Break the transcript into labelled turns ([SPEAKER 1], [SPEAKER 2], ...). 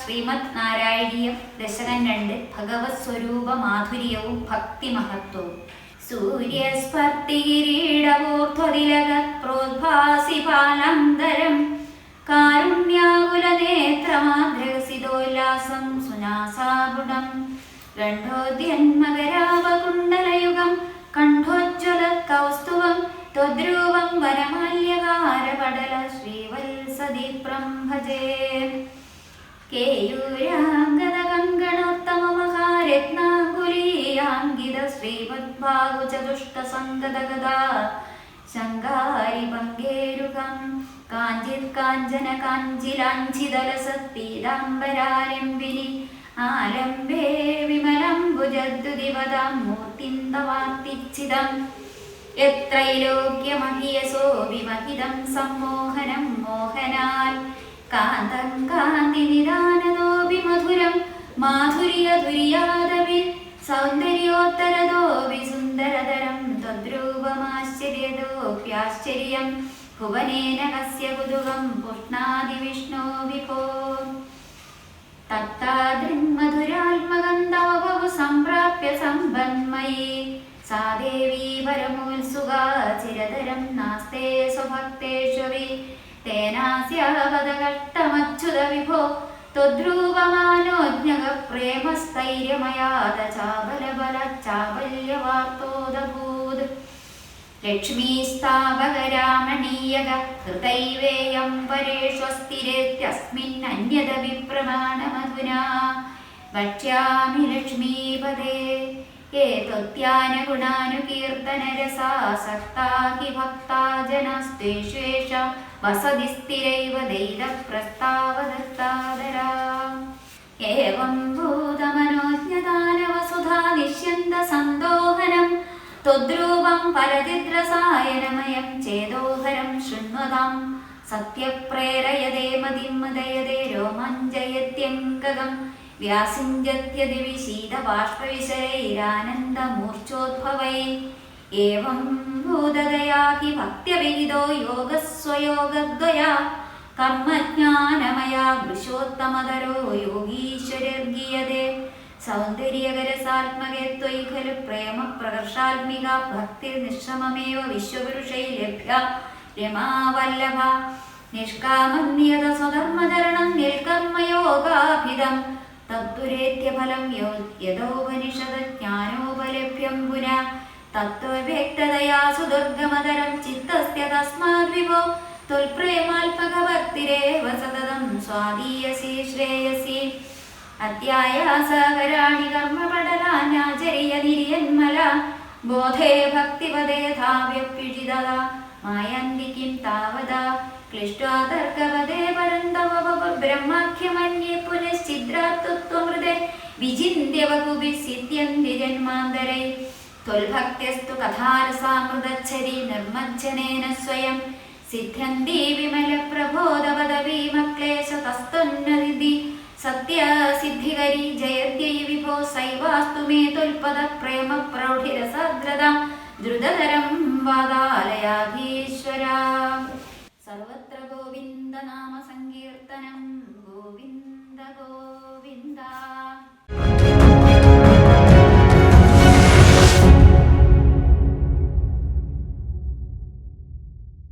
[SPEAKER 1] ശ്രീമദ് നാരായണീയം ദശകം രണ്ട് ഭഗവത് സ്വരൂപ മാധുര്യവും ഭക്തി മഹത്വവും സൂര്യസ്പർത്തി കിരീടവോർധ്വതിലക പ്രോദ്ഭാസി പാലന്തരം കാരുണ്യാകുല കാരുണ്യാകുലനേത്രമാദ്രഹസിതോല്ലാസം സുനാസാപുടം ഗണ്ഡോദ്യന്മകരാവകുണ്ടലയുഗം കണ്ഠോജ്വല കൗസ്തുവം ത്വദ്രൂപം വനമാല്യകാരപടല ശ്രീവത്സദീപ്രം ഭജേ കേയൂരാംഗദകങ്കണോത്തമമഹാരത്നാകുലീയാങ്കിത ശ്രീമദ്ഭാഗുചതുഷ്ടസംഗതഗദാ ശങ്കാരി പങ്കേരുകം കാഞ്ചിത് കാഞ്ചന കാഞ്ചിലാഞ്ചിതലസത്പീതാംബരാരംബിനി ആരംഭേ വിമലം വിമലംബുജദ്ദുതിപദം മൂർത്തിന്തവാർത്തിച്ചിതം. യത്രൈലോക്യമഹിയസോ വിമഹിതം സമ്മോഹനം മോഹനാൽ. കാന്തം കാന്തിനിദാനതോപി മധുരം മാധുര്യധുര്യാദപി സൗന്ദര്യോത്തരതോപി സുന്ദരതരം തദ്രൂപമാശ്ചര്യതോപ്യാശ്ചര്യം ഭുവനേന കസ്യ കുതുകം പുഷ്ണാദി വിഷ്ണോ വിഭോ. തത്താദൃന്മധുരാത്മകന്തവഭവു സംപ്രാപ്യ സമ്പന്മയീ. ദേവീ പരമോത്സുകാ ചിരതരം നാസ്തേ സ്വഭക്തേഷ്വവി തേനാസ്യാവതകഷ്ടമച്യുത വിഭോ ത്വദ്രൂപമാനോജ്ഞക പ്രേമസ്ഥൈര്യമയാത ചാബലബല ചാബല്യവാർത്തോദഭൂത് ലക്ഷ്മീസ്ഥാപകരാമണീയക ഹൃദൈവേയം പരേഷ്വസ്ഥിരേത്യസ്മിന്നന്യത വിപ്രമാണമധുനാ വക്ഷ്യാമി ലക്ഷ്മീപദേ ഏതൊത്യാനുഗുണാനുകീർത്തനരസാസക്താ ഹി ഭക്താ ജനസ്തേഷ്വേഷ വസതി സ്ഥിരൈവ ദൈതപ്രസ്താവദത്താദരാ. ഏവം ഭൂതമനോജ്ഞദാനവസുധാ നിഷ്യന്ത സന്തോഹനം ത്വദ്രൂപം പരചിദ്രസായനമയം ചേതോഹരം ശൃണ്വതാം സത്യപ്രേരയതേ മതിം മദയതേ ശീതബാഷ്പവിശരൈരാനന്ദമൂർച്ഛോദ്ഭവൈ ഏവം ഭൂതദയാ ഹി ഭക്ത്യവിഹിതോ യോഗസ്വയോഗദ്വയാ. കർമ്മജ്ഞാനമയാ വൃഷോത്തമതരോ യോഗീശ്വരർഗീയതേ. സൗന്ദര്യകരസാത്മകേ ത്വയി ഖലു പ്രേമ പ്രകർഷാത്മിക ഭക്തിർനിശ്രമമേവ വിശ്വപുരുഷൈ ലഭ്യ. രമാവല്ലഭ. നിഷ്കാമന്യത സ്വധർമ്മചരണം നിൽക്കർമ്മയോഗാഭിതം തദ്ദുരേത്യഫലം യോ യഥോപനിഷദ ജ്ഞാനോപലഭ്യം പുന. തത്വവ്യക്തതയാ സുദുർഗമതരം ചിത്തസ്യ തസ്മാത് വിഭോ ത്വൽപ്രേമാൽപകഭക്തിരേവ സതതം സ്വാദീയസി ശ്രേയസി. അത്യായാസകരാണി കർമ്മപടലാനാചര്യ നിര്യന്മല ബോധേ ഭക്തിപദേ ധാവ്യപ്യുജിതത മായന്തി കിം താവത. ക്ലിഷ്ട്വാ തർക്കപദേ പരന്തവ ബ്രഹ്മാഖ്യമന്യേ പുനശ്ചിദ്രാത്വമൃതേ വിചിന്യ വകുഭി സിദ്ധ്യന്തി ജന്മാന്തരൈ ത്വൽഭക്ത്യസ്തു കഥാരസാമൃതച്ഛരി നിർമ്മജ്ജനേന സ്വയം. സിദ്ധ്യന്തി വിമല പ്രബോധപദവീമക്ലേശ തസ്തുന്നതി സത്യസിദ്ധികരി ജയദ്യൈ വിഭോ i